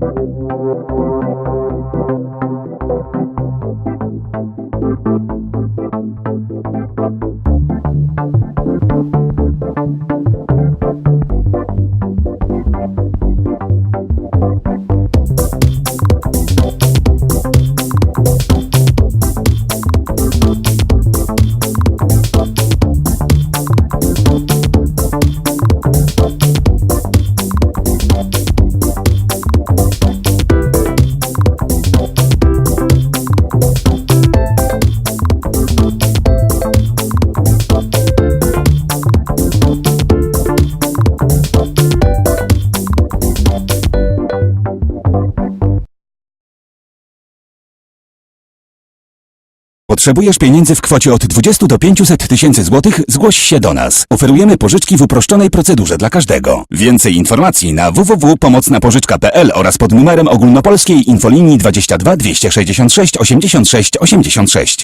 Thank you. Potrzebujesz pieniędzy w kwocie od 20 do 500 tysięcy złotych? Zgłoś się do nas. Oferujemy pożyczki w uproszczonej procedurze dla każdego. Więcej informacji na www.pomocnapożyczka.pl oraz pod numerem ogólnopolskiej infolinii 22 266 86 86.